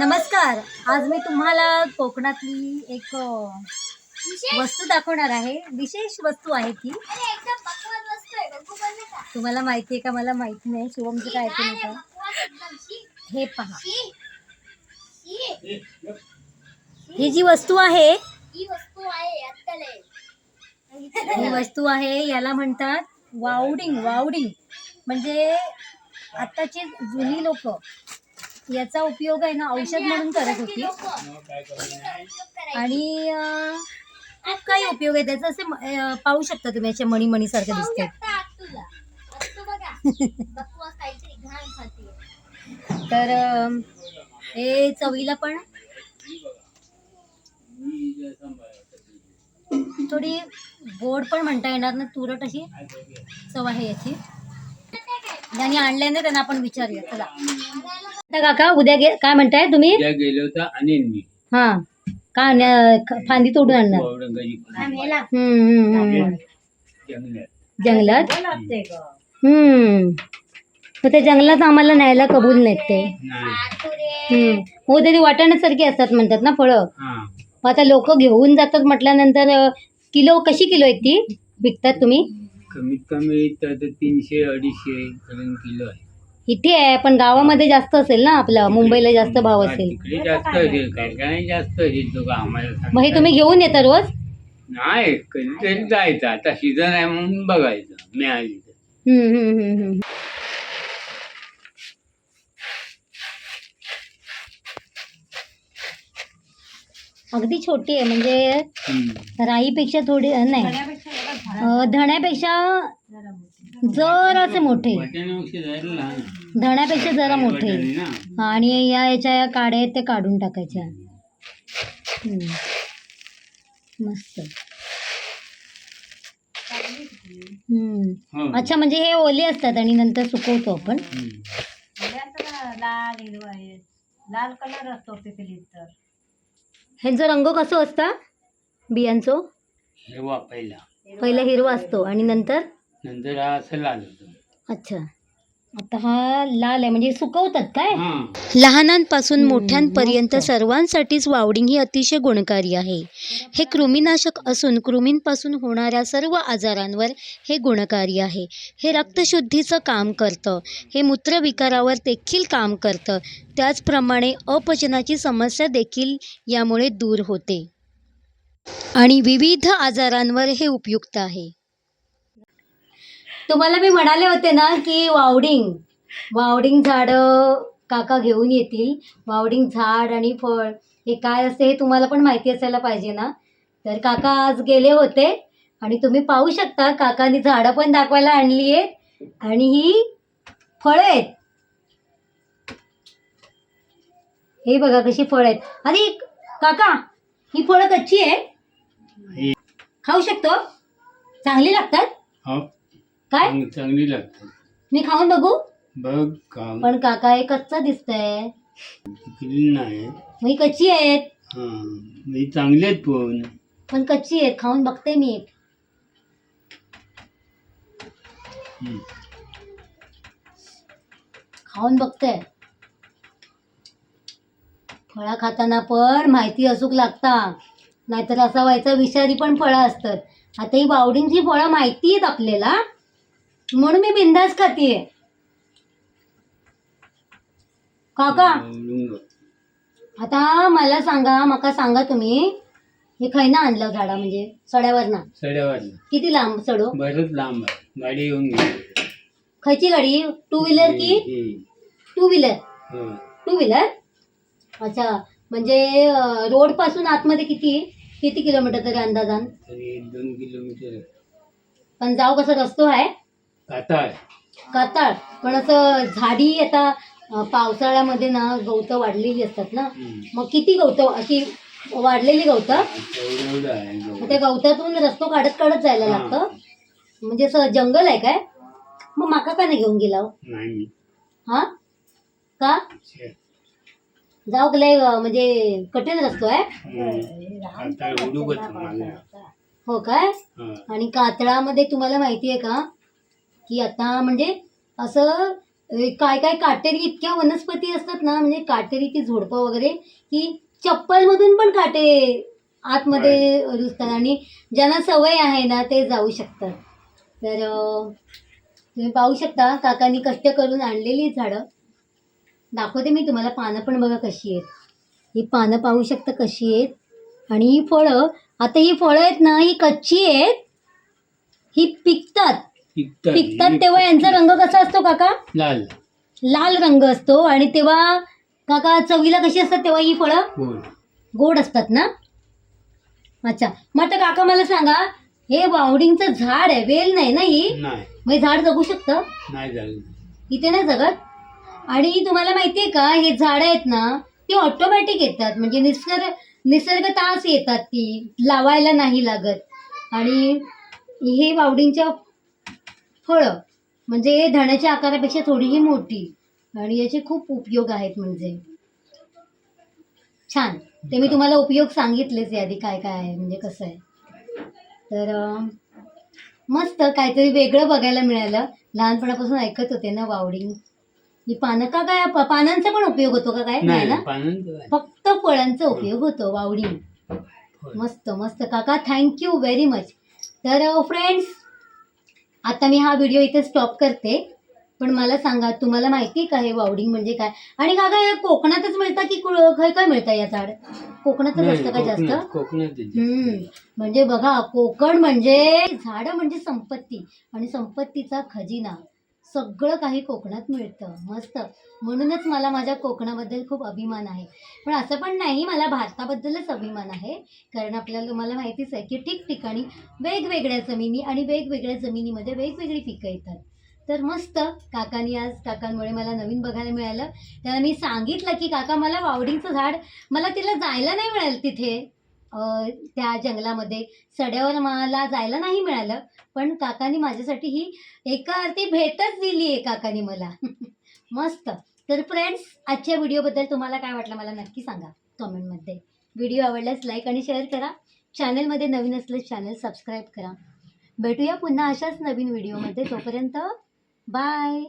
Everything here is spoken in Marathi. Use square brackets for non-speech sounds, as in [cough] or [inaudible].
नमस्कार. आज मी तुम्हाला कोकणातली एक वस्तू दाखवणार आहे. विशेष वस्तू आहे ती. तुम्हाला माहिती आहे का? मला माहिती नाही. शिवमचं काय ऐकू नका हे पहा. ही जी वस्तू आहे ही वस्तू आहे याला म्हणतात वावडिंग. वावडिंग म्हणजे आत्ताची जुनी लोक. याचा उपयोग आहे ना औषध म्हणून करत होती. आणि खूप काही उपयोग आहे त्याचा असे पाहू शकता तुम्ही याच्या मणी मणी सारखे दिसते तर हे चवीला पण थोडी गोड पण म्हणता येणार ना तुरट अशी चव आहे याची. ज्यांनी आणल्याने त्यांना आपण विचारूया चला. आता काका उद्या गे काय म्हणताय तुम्ही? उद्या गेलो तर आणेन मी. हा. का ख- फांदी तोडून आणणार? औरंगाची हम्म, हम्म, हम्म. जंगलात. जंगलात? हम्म. मग त्या जंगलात आम्हाला न्यायला कबूल नाहीत ते. नाही. हम्म. हो ते वाटाण्यासारखी असतात म्हणतात ना फळं. हा. मग आता लोक घेऊन जातात म्हटल्यानंतर अं, किलो कशी किलो आहेत ती? विकतात तुम्ही? कमीत कमी तर ते तीनशे अडीचशे पर्यंत किलो आहे. इथे आहे पण गावामध्ये जास्त असेल ना आपलं? मुंबईला जास्त भाव असेल. तिकडे जास्त असेल कारखान्यात जास्त असेल तो का आम्हाला मग हे तुम्ही घेऊन येता रोज? नाही कधीतरी जायचं. आता सीझन आहे म्हणून बघायचं. मिळाली तर. हम्म, हम्म, हम्म, हम्म. अगदी छोटी आहे म्हणजे हम्म. राईपेक्षा थोडी नाही. अं, धण्यापेक्षा जरासे मोठे. धण्यापेक्षा जरा मोठे. आणि या याच्या या काड्या आहेत ते काढून टाकायच्या. हम्म. मस्त. हम्म. हो. अच्छा म्हणजे हे ओले असतात आणि नंतर सुकवतो आपण. लाल कलर असतो ह्यांचं रंग कसं असतं? बियांचं? हिरवा पहिला. पहिला हिरवा असतो. आणि नंतर? नंतर हा असं लाल होतो. अच्छा. आता हा लाल आहे म्हणजे सुकवतात काय? हा. लहानांपासून मोठ्यांपर्यंत सर्वांसाठीच वावडिंग ही अतिशय गुणकारी आहे. हे कृमीनाशक असून कृमींपासून होणाऱ्या सर्व आजारांवर हे गुणकारी आहे. हे रक्तशुद्धीचं काम करतं. हे मूत्रविकारावर देखील काम करतं. त्याचप्रमाणे अपचनाची समस्या देखील यामुळे दूर होते. आणि विविध आजारांवर हे उपयुक्त आहे. तुम्हाला मी म्हणाले होते ना की वावडिंग वावडिंग झाडं काका घेऊन येतील. वावडिंग झाड आणि फळ हे काय असते हे तुम्हाला पण माहिती असायला पाहिजे ना? तर काका आज गेले होते आणि तुम्ही पाहू शकता काकानी झाडं पण दाखवायला आणली आहेत आणि ही फळं आहेत. हे बघा कशी फळं आहेत. अरे काका ही फळं कच्ची आहेत. हे- खाऊ शकतो? चांगली लागतात? हो. काय? चांग- चांगली लागतात मी खाऊन बघू? बघ काम पण काका हे कच्चा दिसतंय. नाही. ही कच्ची आहेत. हा म्हणजे चांगले आहेत पण. पण कच्ची आहेत खाऊन बघते मी. हम्म. खाऊन बघते. फळा खाताना पण माहिती असूक लागता नाहीतर असं व्हायचं विषारी पण फळं असतात. आता ही बावडींची फळं माहिती आहेत आपल्याला. म्हणून मी बिंदास खातीये. काका. आता मला सांगा माका सांगा तुम्ही. हे खैना आणलं झाडा म्हणजे सड्यावर ना सड्यावर किती लांब सडो? बरंच लांब आहे. गाडी येऊन गेली. खयची गाडी? टू व्हीलर की टू व्हीलर टू व्हीलर अच्छा. म्हणजे रोडपासून आतमध्ये किती? किती किलोमीटर तरी अंदाजान? तरी दोन किलोमीटर. आहे. पण जाऊ कसं रस्तो आहे. काताळ. काताळ. पण असं झाडी आता पावसाळ्यामध्ये ना गवतं वाढलेली असतात ना. मग किती गवतं अशी वाढलेली गवतं? मग. त्या गवतातून रस्तो काढत काढत जायला. लागतं. म्हणजे असं जंगल आहे काय? मग माका का नाही घेऊन गेला हो? हा? का. जाऊ लय म्हणजे कठीण रस्तो आहे? हो काय. आणि कातळामध्ये तुम्हाला माहिती आहे का? की आता म्हणजे असं काय काय काटेरी इतक्या वनस्पती असतात ना म्हणजे काटेरीची झुडपं वगैरे की चप्पलमधून पण काटे आतमध्ये रुजतात आणि ज्यांना सवय आहे ना ते जाऊ शकतात. तर तुम्ही पाहू शकता काकांनी कष्ट करून आणलेली झाडं. दाखवते मी तुम्हाला पानं पण बघा कशी आहेत. ही पानं पाहू शकता कशी आहेत. आणि ही फळं आता ही फळं आहेत ना ही कच्ची आहेत. ही पिकतात. पिकतात पिकतात तेव्हा यांचा रंग कसा असतो काका? लाल. लाल रंग असतो आणि तेव्हा काका चवीला कशी असतात तेव्हा ही फळं? गोड. गोड असतात ना? अच्छा. मग आता काका मला सांगा हे वावडिंगचं झाड आहे वेल नाही ना ही? नाही. मग हे झाड जगू शकतं? नाही झालं इथे नाही जगत? आणि तुम्हाला माहिती आहे का हे झाडं आहेत ना ती ऑटोमॅटिक येतात. म्हणजे निसर्ग निसर्गताच येतात ती लावायला नाही लागत. आणि हे वावडींच्या फळं. म्हणजे धण्याच्या आकारापेक्षा थोडीही मोठी. आणि याचे खूप उपयोग आहेत म्हणजे. छान. ते मी तुम्हाला उपयोग सांगितलेच यादी काय काय आहे म्हणजे कसं आहे. तर मस्त काहीतरी वेगळं बघायला मिळालं. लहानपणापासून ऐकत होते ना वावडिंग ही पानं का काय पानांचा पण उपयोग होतो का काय? नाही ना? फक्त फळांचा उपयोग होतो वावडिंग. मस्त मस्त. काका थँक्यू व्हेरी मच तर फ्रेंड्स आता मी हा व्हिडिओ इथे स्टॉप करते. पण मला सांगा तुम्हाला माहिती का हे वावडिंग म्हणजे काय? आणि काका हे कोकणातच मिळतं की काय काय मिळतं या झाड? कोकणातच असतं का जास्त. हम्म. म्हणजे बघा कोकण म्हणजे झाडं म्हणजे संपत्ती. आणि संपत्तीचा खजिना. सगळं काही कोकणात मिळतं मस्त. म्हणूनच मला माझ्या कोकणाबद्दल खूप अभिमान आहे. पण असं पण नाही मला भारताबद्दलच अभिमान आहे. कारण आपल्याला तुम्हाला माहितीच आहे की ठिकठिकाणी वेगवेगळ्या जमिनी आणि वेगवेगळ्या जमिनीमध्ये वेगवेगळी पिकं येतात. तर मस्त काकांनी आज काकांमुळे मला नवीन बघायला मिळालं. त्यांना मी सांगितलं की काका मला वावडीचं झाड मला तिला जायला नाही मिळालं तिथे. त्या जंगलामध्ये सड्यावर मला जायला नाही मिळालं पण काकांनी माझ्यासाठी ही एका अर्थी भेटच दिली आहे काकांनी मला. [laughs] मस्त. तर फ्रेंड्स आजच्या व्हिडिओबद्दल तुम्हाला काय वाटलं मला नक्की सांगा कमेंटमध्ये. व्हिडिओ आवडल्यास लाईक आणि शेअर करा. चॅनलमध्ये नवीन असल्यास चॅनल सबस्क्राईब करा. भेटूया पुन्हा अशाच नवीन व्हिडिओमध्ये. तोपर्यंत बाय